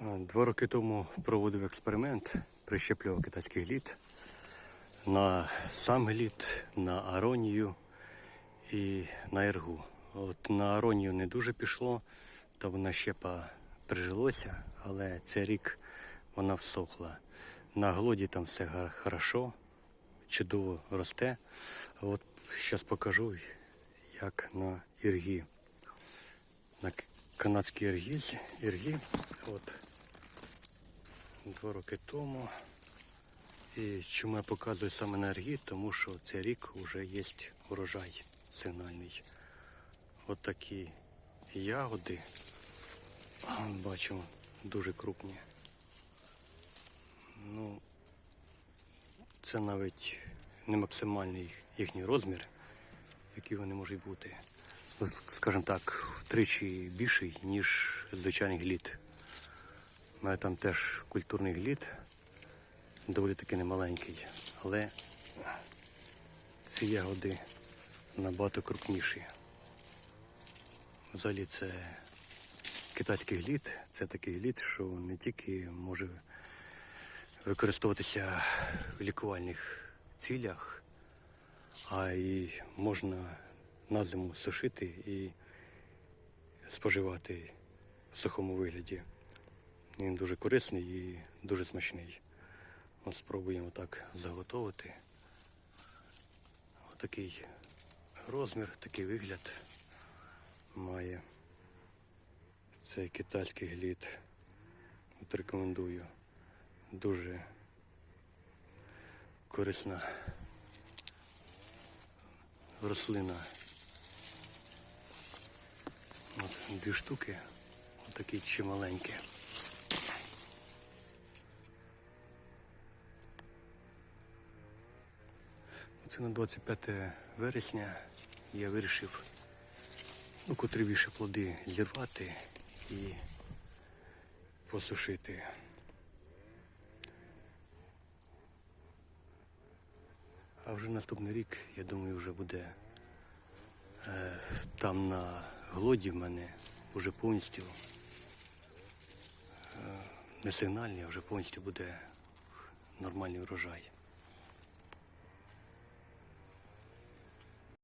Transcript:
Два роки тому проводив експеримент, прищеплював китайський глід на сам глід, на аронію і на ергу. От на аронію не дуже пішло, та вона щепа прижилося, але цей рік вона всохла. На глоді там все хорошо, чудово росте. От зараз покажу, як на іргі. На канадській іргі, іргі от, два роки тому. І чому я показую саме іргі? Тому що цей рік вже є урожай сигнальний. От такі ягоди. Бачимо, дуже крупні. Ну, це навіть не максимальний їхній розмір, який вони можуть бути. Скажімо так, втричі більший, ніж звичайний глід. У мене там теж культурний глід, доволі таки немаленький, але ці ягоди набагато крупніші. Взагалі це китайський глід, це такий глід, що не тільки може використовуватися в лікувальних цілях, а й можна на зиму сушити і споживати в сухому вигляді. Він дуже корисний і дуже смачний. От спробуємо так заготовити. Отакий розмір, такий вигляд має цей китайський глід. От рекомендую. Дуже корисна рослина. От дві штуки, отакі чималенькі. Це на 25 вересня я вирішив ну, котрі плоди зірвати і посушити. А вже наступний рік, я думаю, вже буде е, там на глоді в мене вже повністю е, не сигнальний, а вже повністю буде нормальний урожай.